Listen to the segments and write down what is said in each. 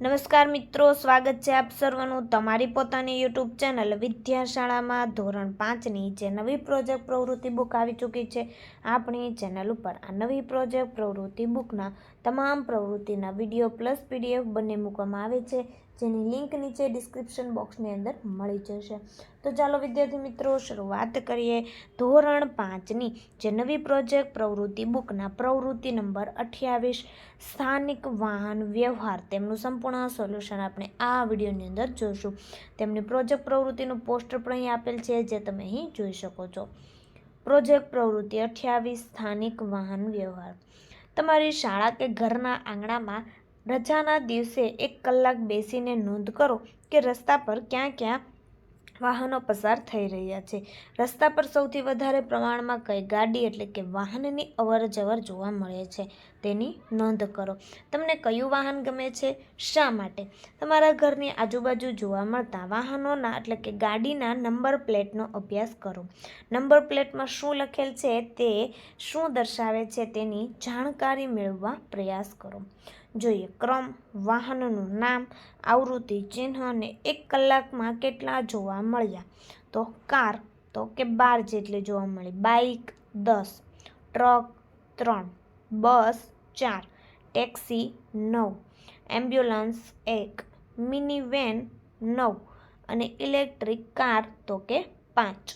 નમસ્કાર મિત્રો, સ્વાગત છે આપ સર્વનું તમારી પોતાની યુટ્યુબ ચેનલ વિદ્યાશાળામાં ધોરણ પાંચની જે નવી પ્રોજેક્ટ પ્રવૃત્તિ બુક આવી ચૂકી છે આપણી ચેનલ ઉપર. આ નવી પ્રોજેક્ટ પ્રવૃત્તિ બુકના તમામ પ્રવૃત્તિના વીડિયો પ્લસ પીડીએફ બંને મૂકવામાં આવે છે, જેની લિંક નીચે ડિસ્ક્રિપ્શન બોક્સની અંદર મળી જશે. તો ચાલો વિદ્યાર્થી મિત્રો, શરૂઆત કરીએ ધોરણ પાંચની, જે નવી પ્રોજેક્ટ પ્રવૃત્તિ બુકના પ્રવૃત્તિ નંબર અઠ્યાવીસ, સ્થાનિક વાહન વ્યવહાર. તેમનું સંપૂર્ણ સોલ્યુશન આપણે આ વિડીયોની અંદર જોઈશું તેમની પ્રોજેક્ટ પ્રવૃત્તિનું પોસ્ટર પણ અહીં આપેલ છે, જે તમે અહીં જોઈ શકો છો. પ્રોજેક્ટ પ્રવૃત્તિ અઠ્યાવીસ, સ્થાનિક વાહન વ્યવહાર. તમારી શાળા કે ઘરના આંગણામાં રજાના દિવસે એક કલાક બેસીને નોંધ કરો કે રસ્તા પર ક્યાં ક્યાં વાહનો પસાર થઈ રહ્યા છે. રસ્તા પર સૌથી વધારે પ્રમાણમાં કઈ ગાડી એટલે કે વાહનની અવર જવર જોવા મળે છે. તેની નોંધ કરો. તમને કયું વાહન ગમે છે? શા માટે? તમારા ઘરની આજુબાજુ જોવા મળતા વાહનોના એટલે કે ગાડીના નંબર પ્લેટનો અભ્યાસ કરો. નંબર પ્લેટમાં શું લખેલ છે તે શું દર્શાવે છે તેની જાણકારી મેળવવા પ્રયાસ કરો. જોઈએ. ક્રમ, વાહનનું નામ, આવૃત્તિ ચિહ્ન અને એક કલાકમાં કેટલા જોવા મળ્યા? તો કાર, તો કે બાર જેટલી જોવા મળી. બાઇક, દસ. ટ્રક, ત્રણ. બસ, ચાર. ટેક્સી, નવ. એમ્બ્યુલન્સ, એક. મિની વેન નવ. અને ઇલેક્ટ્રિક કાર, તો કે પાંચ.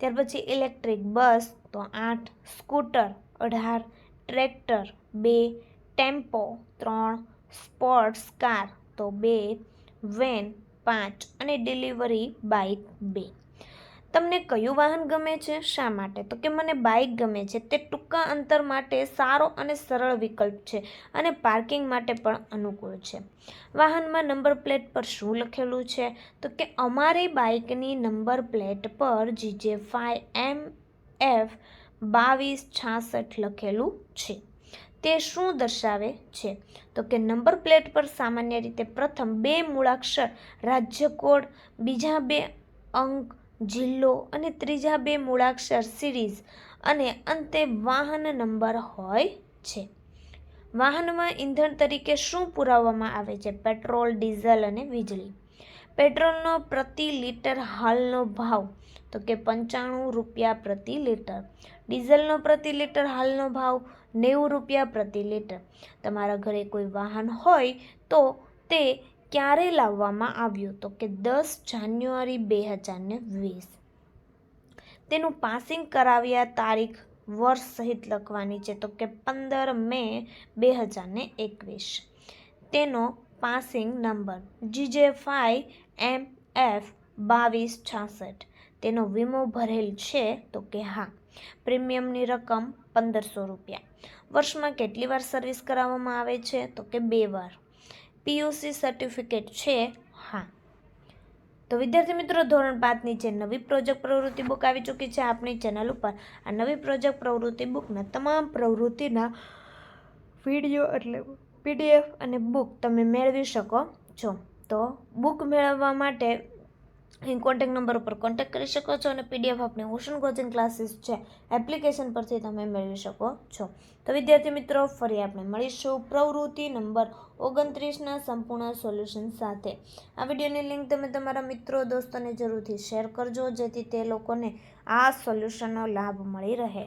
ત્યાર પછી ઇલેક્ટ્રિક બસ, તો આઠ. સ્કૂટર, અઢાર. ટ્રેક્ટર, બે. ટેમ્પો, ત્રણ સ્પોર્ટ્સ કાર, તો બે વેન, પાંચ અને ડિલિવરી બાઇક બે. તમને કયું વાહન ગમે છે? શા માટે? તો કે મને બાઇક ગમે છે. તે ટૂંકા અંતર માટે સારો અને સરળ વિકલ્પ છે અને પાર્કિંગ માટે પણ અનુકૂળ છે. વાહનમાં નંબર પ્લેટ પર શું લખેલું છે? તો કે અમારી બાઇકની નંબર પ્લેટ પર જીજે ફાઈવ એમ એફ બાવીસ છાસઠ લખેલું છે. તે શું દર્શાવે છે? તો કે નંબર પ્લેટ પર સામાન્ય રીતે પ્રથમ બે મૂળાક્ષર રાજ્ય કોડ બીજા બે અંક, જિલ્લો અને ત્રીજા બે મૂળાક્ષર સિરીઝ અને અંતે વાહન નંબર હોય છે. વાહનમાં ઈંધણ તરીકે શું પુરાવવામાં આવે છે? પેટ્રોલ, ડીઝલ અને વીજળી. પેટ્રોલનો પ્રતિ લિટર હાલનો ભાવ તો કે પંચાણું રૂપિયા પ્રતિ લિટર. ડીઝલનો પ્રતિ લિટર હાલનો ભાવ નેવું રૂપિયા પ્રતિ લિટર. તમારા ઘરે કોઈ વાહન હોય તો તે ક્યારે લાવવામાં આવ્યું? તો કે દસ જાન્યુઆરી બે હજારને વીસ. તેનું પાસિંગ કરાવ્યા તારીખ વર્ષ સહિત લખવાની છે તો કે પંદર મે બે હજારને એકવીસ. તેનો passing number GJ five M F બાવીસ છાસઠ. તેનો વીમો ભરેલ છે તો કે હા. પ્રીમિયમની રકમ પંદરસો રૂપિયા. વર્ષમાં કેટલી વાર સર્વિસ કરાવવામાં આવે છે તો કે બે વાર. પીયુસી સર્ટિફિકેટ છે હા. તો વિદ્યાર્થી મિત્રો, ધોરણ પાંચની જે નવી પ્રોજેક્ટ પ્રવૃત્તિ બુક આવી ચૂકી છે આપણી ચેનલ ઉપર, આ નવી પ્રોજેક્ટ પ્રવૃત્તિ બુકના તમામ પ્રવૃત્તિના વીડિયો એટલે પીડીએફ અને બુક તમે મેળવી શકો છો. તો બુક મેળવવા માટે અહીં કોન્ટેક નંબર ઉપર કોન્ટેક કરી શકો છો અને પીડીએફ આપણે ઓશન કોચિંગ ક્લાસીસ છે એપ્લિકેશન પરથી તમે મેળવી શકો છો. તો વિદ્યાર્થી મિત્રો, ફરી આપણે મળીશું પ્રવૃત્તિ નંબર ઓગણત્રીસના સંપૂર્ણ સોલ્યુશન સાથે. આ વિડીયોની લિંક તમે તમારા મિત્રો, દોસ્તોને જરૂરથી શેર કરજો, જેથી તે લોકોને આ સોલ્યુશનનો લાભ મળી રહે.